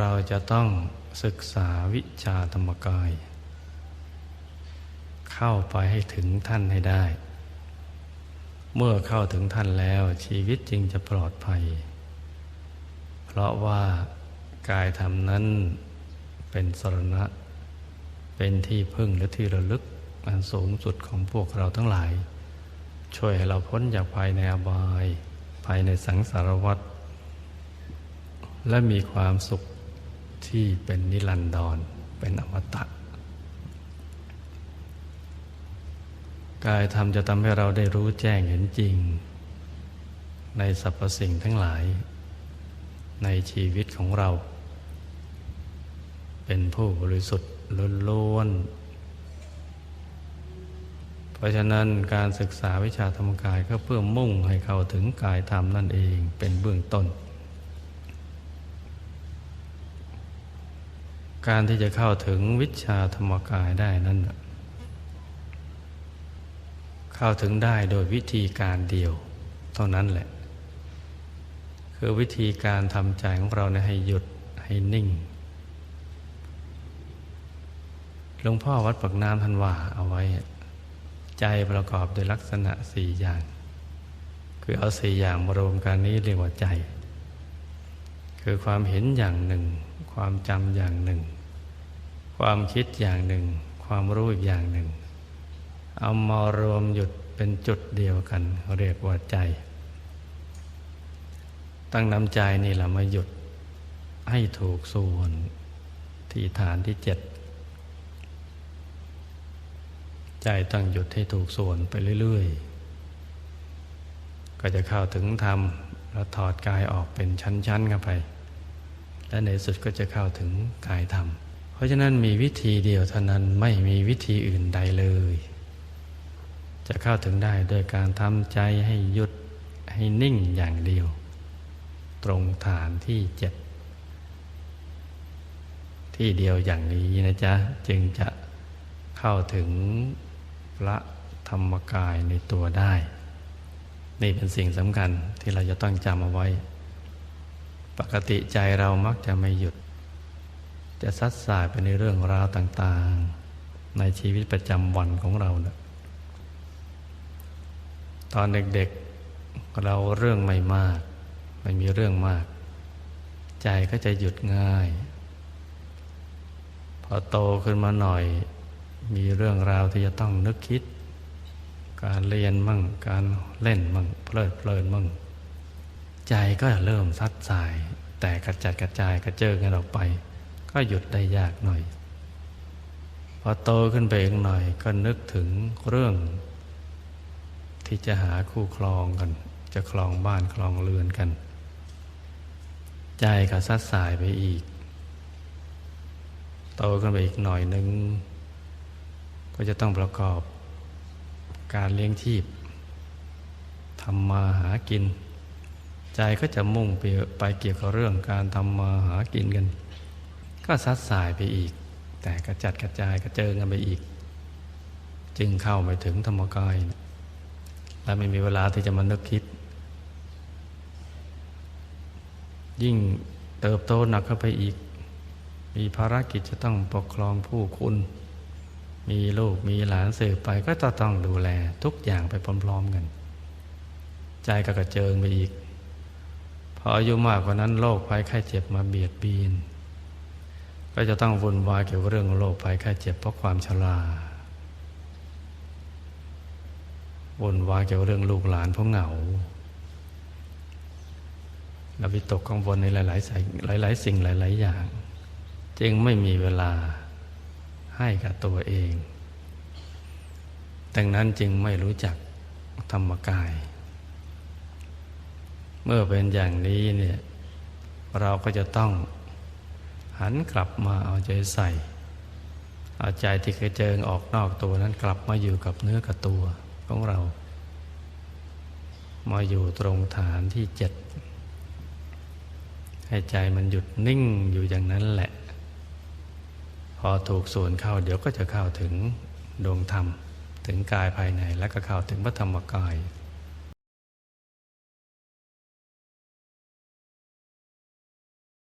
เราจะต้องศึกษาวิชาธรรมกาย เข้าไปให้ถึงท่านให้ได้ เมื่อเข้าถึงท่านแล้วชีวิตจึงจะปลอดภัย เพราะว่ากายธรรมนั้นเป็นสรณะ เป็นที่พึ่งและที่ระลึกอันสูงสุดของพวกเราทั้งหลาย ช่วยให้เราพ้นจากภายในอบาย ภายในสังสารวัฏและมีความสุข ที่เป็นนิรันดรเป็นอมตะกายธรรมจะทำให้เราได้รู้แจ้งเห็นจริง ในสรรพสิ่งทั้งหลาย ในชีวิตของเรา เป็นผู้บริสุทธิ์ล้วนๆเพราะฉะนั้นการศึกษาวิชาธรรมกายก็เพื่อมุ่งให้เข้าถึงกายธรรมนั่นเองเป็นเบื้องต้น การที่จะเข้าถึงวิชาธรรมกายได้นั้น เข้าถึงได้โดยวิธีการเดียว เท่านั้นแหละ คือวิธีการทำใจของเราเนี่ยให้หยุดให้นิ่งหลวงพ่อวัดปักน้ำท่านว่าเอาไว้ ใจประกอบด้วยลักษณะสี่อย่าง คือเอาสี่อย่างมารวมกันนี้เรียกว่าใจ คือความเห็นอย่างหนึ่ง ความจำอย่างหนึ่ง ความคิดอย่างหนึ่ง ความรู้อีกอย่างหนึ่ง เอามารวมหยุดเป็นจุดเดียวกัน เรียกว่าใจ ตั้งน้ำใจนี่แหละมาหยุดให้ถูกส่วนที่ฐานที่เจ็ดใจตั้งหยุดให้ถูกส่วนไปเรื่อย ๆ ก็จะเข้าถึงธรรมแล้วถอดกายออกเป็นชั้นๆเข้าไป และในสุดก็จะเข้าถึงกายธรรม เพราะฉะนั้นมีวิธีเดียวเท่านั้นไม่มีวิธีอื่นใดเลย จะเข้าถึงได้โดยการทำใจให้หยุดให้นิ่งอย่างเดียว ตรงฐานที่เจ็ดที่เดียวอย่างนี้นะจ๊ะ จึงจะเข้าถึงพระธรรมกายในตัวได้ นี่เป็นสิ่งสำคัญที่เราจะต้องจำเอาไว้ ปกติใจเรามักจะไม่หยุด จะซัดสายไปในเรื่องราวต่างๆ ในชีวิตประจำวันของเราเนะตอนเด็กๆเราเรื่องไม่มาก ไม่มีเรื่องมาก ใจก็จะหยุดง่าย พอโตขึ้นมาหน่อย มีเรื่องราวที่จะต้องนึกคิด การเรียนมั่ง การเล่นมั่งเพลิดเพลินมั่ง ใจก็เริ่มซัดสาย แต่กระจัดกระจายกระเจิงกันออกไป ก็หยุดได้ยากหน่อย พอโตขึ้นไปอีกหน่อย ก็นึกถึงเรื่อง ที่จะหาคู่ครองกัน จะครองบ้านครองเรือนกัน ใจก็ซัดสายไปอีก โตขึ้นไปอีกหน่อยนึง ก็จะต้องประกอบการเลี้ยงชีพทำมาหากิน ใจก็จะมุ่งไปไปเกี่ยวกับเรื่องการทำมาหากินกัน ก็ซัดสายไปอีก แต่กระจัดกระจายกระเจิงกันไปอีก จึงเข้าไปถึงธรรมกายและไม่มีเวลาที่จะมานึกคิด ยิ่งเติบโตหนักเข้าไปอีก มีภารกิจจะต้องปกครองผู้คุณ มีลูกมีหลานสืบไปก็จะต้องดูแลทุกอย่างไปพร้อมๆกัน ใจก็กระเจิงไปอีก พออายุมากกว่านั้นโรคภัยไข้เจ็บมาเบียดเบียน ก็จะต้องวุ่นวายเกี่ยวกับเรื่องโรคภัยไข้เจ็บเพราะความชราวุ่นวายเกี่ยวกับเรื่องลูกหลานเพราะเหงาเราไปตกกังวลในหลายๆหลาย ๆ สิ่งหลาย ๆ อย่าง จึงไม่มีเวลาให้กับตัวเอง ดังนั้นจึงไม่รู้จักธรรมกาย เมื่อเป็นอย่างนี้เนี่ยเราก็จะต้อง หันกลับมาเอาใจใส่ เอาใจที่เคยเจิงออกนอกตัวนั้นกลับมาอยู่กับเนื้อกับตัวของเรา มาอยู่ตรงฐานที่เจ็ดให้ใจมันหยุดนิ่งอยู่อย่างนั้นแหละ พอถูกส่วนเข้าเดี๋ยวก็จะเข้าถึงดวงธรรม ถึงกายภายในและก็เข้าถึงพระธรรมกาย